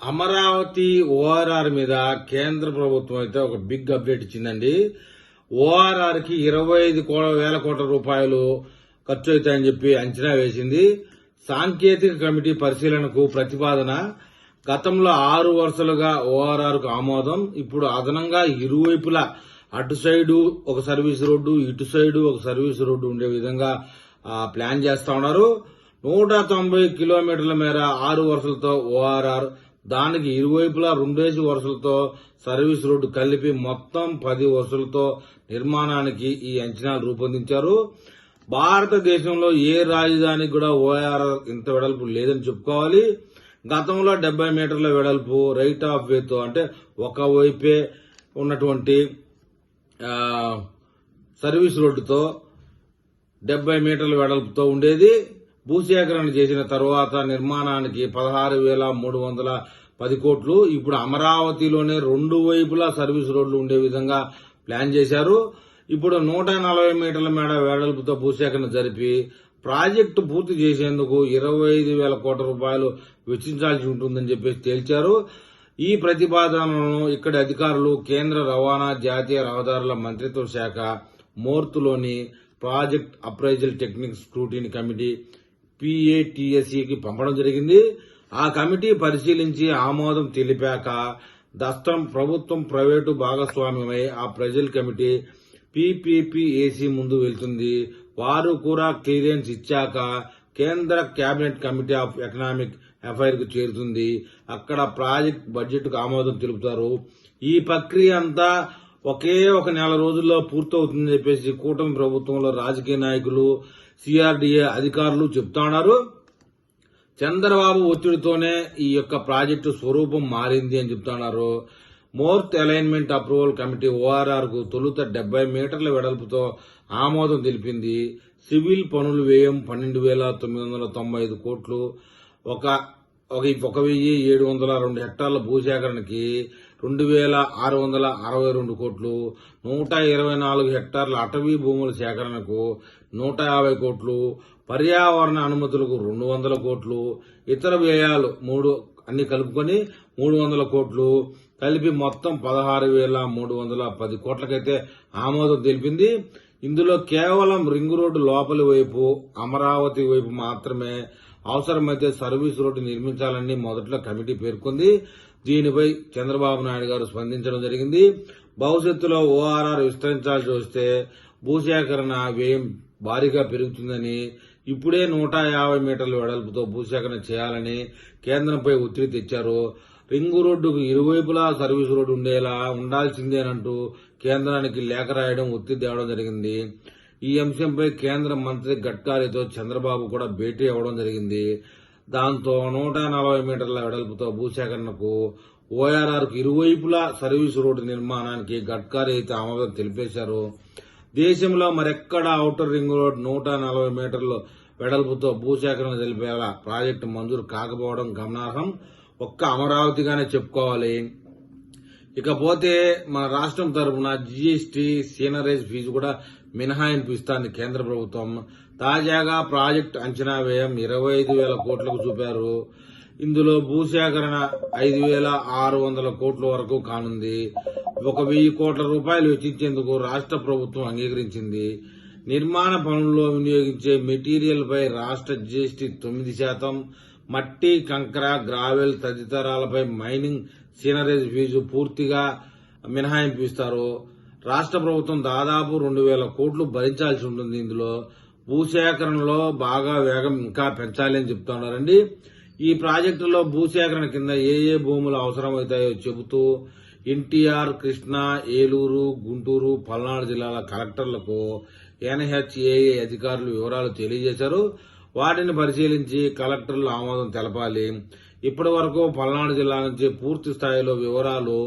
Amaravati ORR మీద కేంద్ర ప్రభుత్వం అయితే ఒక బిగ్ అప్డేట్ ఇచ్చిందండి. ఓఆర్ఆర్కి ఇరవై ఐదు వేల కోట్ల రూపాయలు ఖర్చు అవుతాయని చెప్పి అంచనా వేసింది. సాంకేతిక కమిటీ పరిశీలనకు ప్రతిపాదన. గతంలో ఆరు వరుసలుగా ఓఆర్ఆర్కు ఆమోదం. ఇప్పుడు అదనంగా ఇరువైపులా అటు సైడు ఒక సర్వీస్ రోడ్డు ఇటు సైడు ఒక సర్వీస్ రోడ్డు ఉండే విధంగా ప్లాన్ చేస్తా ఉన్నారు. నూట తొంభై కిలోమీటర్ల మేర ఆరు వరుసలతో ఓఆర్ఆర్ దానికి ఇరువైపులా రెండేసి వరుసలతో సర్వీస్ రోడ్డు కలిపి మొత్తం పది వరుసలతో నిర్మాణానికి ఈ అంచనాలు రూపొందించారు. భారతదేశంలో ఏ రాజధానికి కూడా ఓఆర్ఆర్ ఇంత వెడల్పు లేదని చెప్పుకోవాలి. గతంలో డెబ్బై మీటర్ల వెడల్పు రైట్ ఆఫ్ వేతో అంటే ఒక వైపే ఉన్నటువంటి సర్వీస్ రోడ్డుతో డెబ్బై మీటర్ల వెడల్పుతో ఉండేది. భూసేకరణ చేసిన తర్వాత నిర్మాణానికి పదహారు వేల మూడు వందల పది కోట్లు. ఇప్పుడు అమరావతిలోనే రెండు వైపులా సర్వీస్ రోడ్లు ఉండే విధంగా ప్లాన్ చేశారు. ఇప్పుడు నూట నలభై మీటర్ల మేడ వేడల్పుతో భూసేకరణ జరిపి ప్రాజెక్టు పూర్తి చేసేందుకు ఇరవై ఐదు వేల కోట్ల రూపాయలు వెచ్చించాల్సి ఉంటుందని చెప్పేసి తేల్చారు. ఈ ప్రతిపాదనలను ఇక్కడి అధికారులు కేంద్ర రవాణా జాతీయ రహదారుల మంత్రిత్వ శాఖ మోర్తులోని project appraisal technique scrutiny committee పిఏటిఎస్ఈకి పంపడం జరిగింది. ఆ కమిటీ పరిశీలించి ఆమోదం తెలిపాక దస్తం ప్రభుత్వం ప్రైవేటు భాగస్వామ్యమై ఆ ప్రజల కమిటీ పీపీపీఏసీ ముందు వెళ్తుంది. వారు కూడా క్లియరెన్స్ ఇచ్చాక కేంద్ర కేబినెట్ కమిటీ ఆఫ్ ఎకనామిక్ అఫైర్కు చేరుతుంది. అక్కడ ప్రాజెక్ట్ బడ్జెట్కు ఆమోదం తెలుపుతారు. ఈ ప్రక్రియ అంతా ఒకే ఒక నెల రోజుల్లో పూర్తవుతుందని చెప్పేసి కూటమి ప్రభుత్వంలో రాజకీయ నాయకులు సిఆర్డీఏ అధికారులు చెప్తా ఉన్నారు. చంద్రబాబు ఒత్తిడితోనే ఈ యొక్క ప్రాజెక్టు స్వరూపం మారింది అని చెప్తున్నారు మోర్త్ అలైన్మెంట్ అప్రూవల్ కమిటీ ఓఆర్ఆర్కు తొలుత డెబ్బై మీటర్ల వెడల్పుతో ఆమోదం తెలిపింది. సివిల్ పనుల వ్యయం పన్నెండు వేల తొమ్మిది వందల తొంభై ఐదు కోట్లు. ఒక ఒక ఒక వెయ్యి ఏడు వందల రెండు హెక్టార్ల భూసేకరణకి రెండు వేల ఆరు వందల అరవై రెండు కోట్లు నూట ఇరవై నాలుగు హెక్టార్ల అటవీ భూముల సేకరణకు నూట యాభై కోట్లు పర్యావరణ అనుమతులకు రెండు వందల కోట్లు ఇతర వ్యయాలు మూడు అన్ని కలుపుకొని మూడు వందల కోట్లు కలిపి మొత్తం పదహారు వేల మూడు వందల పది కోట్లకైతే ఆమోదం తెలిపింది. ఇందులో కేవలం రింగ్ రోడ్డు లోపలి వైపు అమరావతి వైపు మాత్రమే అవసరమైతే సర్వీస్ రోడ్డు నిర్మించాలని మొదట్లో కమిటీ పేర్కొంది. దీనిపై చంద్రబాబు నాయుడు గారు స్పందించడం జరిగింది. భవిష్యత్తులో ఓఆర్ఆర్ విస్తరించాల్సి వస్తే భూసేకరణ వ్యయం భారీగా పెరుగుతుందని ఇప్పుడే నూట యాభై మీటర్ల వెడల్పుతో భూసేకరణ చేయాలని కేంద్రంపై ఒత్తిడి తెచ్చారు. రింగు రోడ్డుకు ఇరువైపులా సర్వీస్ రోడ్డు ఉండేలా ఉండాల్సిందేనంటూ కేంద్రానికి లేఖ రాయడం ఒత్తిడి తేవడం జరిగింది. ఈ అంశంపై కేంద్ర మంత్రి గడ్కారీతో చంద్రబాబు కూడా భేటీ అవ్వడం జరిగింది. దాంతో నూట నలభై మీటర్ల వెడల్పుతో భూసేకరణకు ఓఆర్ఆర్కు ఇరువైపులా సర్వీస్ రోడ్డు నిర్మాణానికి గడ్కారీ అయితే ఆమోదం తెలిపేశారు. దేశంలో మరెక్కడ ఔటర్ రింగ్ రోడ్ నూట నలభై మీటర్లు వెడల్పుతో భూసేకరణ తెలిపేలా ప్రాజెక్టు మంజూరు కాకపోవడం గమనార్హం. ఒక్క అమరావతిగానే చెప్పుకోవాలి. ఇకపోతే మన రాష్ట్రం తరఫున జీఎస్టీ సీనరేజ్ ఫీజు కూడా మినహాయింపు ఇస్తాంది కేంద్ర ప్రభుత్వం. తాజాగా ప్రాజెక్టు అంచనా వ్యయం ఇరవై ఐదు వేల కోట్లకు చూపారు. ఇందులో భూసేకరణ ఐదు వేల ఆరు వందల కోట్ల వరకు కానుంది. ఒక వెయ్యి కోట్ల రూపాయలు వెచ్చించేందుకు రాష్ట్ర ప్రభుత్వం అంగీకరించింది. నిర్మాణ పనుల్లో వినియోగించే మెటీరియల్ పై రాష్ట్ర జీఎస్టీ తొమ్మిది శాతం మట్టి కంకర గ్రావెల్ తదితరాలపై మైనింగ్ సీనరేజ్ ఫీజు పూర్తిగా మినహాయింపు ఇస్తారు రాష్ట్ర ప్రభుత్వం దాదాపు రెండు వేల కోట్లు భరించాల్సి ఉంటుంది ఇందులో. భూసేకరణలో బాగా వేగం ఇంకా పెంచాలి అని చెప్తున్నారండి. ఈ ప్రాజెక్టులో భూసేకరణ కింద ఏ ఏ భూములు అవసరమవుతాయో చెబుతూ ఎన్టీఆర్ కృష్ణా ఏలూరు గుంటూరు పల్నాడు జిల్లాల కలెక్టర్లకు ఎన్హెచ్ఏఏ అధికారులు వివరాలు తెలియజేశారు. వాటిని పరిశీలించి కలెక్టర్లు ఆమోదం తెలపాలి. ఇప్పటి వరకు పల్నాడు జిల్లా నుంచి పూర్తి స్థాయిలో వివరాలు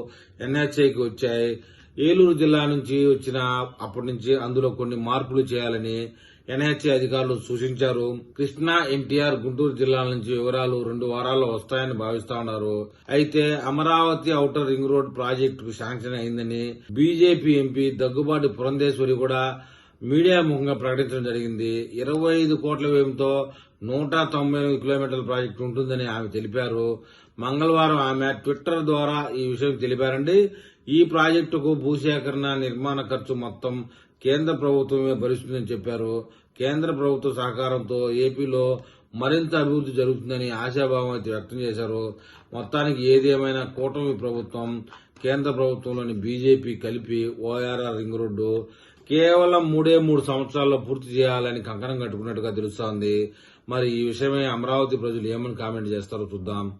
ఎన్హెచ్ఐకి వచ్చాయి. ఏలూరు జిల్లా నుంచి వచ్చిన అప్పటి నుంచి అందులో కొన్ని మార్పులు చేయాలని ఎన్హెచ్ఏ అధికారులు సూచించారు. కృష్ణా ఎన్టీఆర్ గుంటూరు జిల్లాల నుంచి వివరాలు రెండు వారాల్లో వస్తాయని భావిస్తా ఉన్నారు. అయితే అమరావతి ఔటర్ రింగ్ రోడ్ ప్రాజెక్టుకు శాంక్షన్ అయిందని బీజేపీ ఎంపీ దగ్గుబాటి పురంధేశ్వరి కూడా మీడియా ముఖంగా ప్రకటించడం జరిగింది. ఇరవై ఐదు కోట్ల వ్యయంతో నూట తొంభై ఎనిమిది కిలోమీటర్ల ప్రాజెక్టు ఉంటుందని ఆమె తెలిపారు. మంగళవారం ఆమె ట్విట్టర్ ద్వారా ఈ విషయం తెలిపారండి. ఈ ప్రాజెక్టుకు భూసేకరణ నిర్మాణ ఖర్చు మొత్తం కేంద్ర ప్రభుత్వమే భరిస్తుందని చెప్పారు. కేంద్ర ప్రభుత్వ సహకారంతో ఏపీలో మరింత అభివృద్ధి జరుగుతుందని ఆశాభావం అయితే వ్యక్తం చేశారు. మొత్తానికి ఏదేమైనా కూటమి ప్రభుత్వం కేంద్ర ప్రభుత్వంలోని బీజేపీ కలిపి ఓఆర్ఆర్ రింగ్ రోడ్డు కేవలం మూడే మూడు సంవత్సరాల్లో పూర్తి చేయాలని కంకణం కట్టుకున్నట్టుగా తెలుస్తోంది. మరి ఈ విషయమై అమరావతి ప్రజలు ఏమని కామెంట్ చేస్తారో చూద్దాం.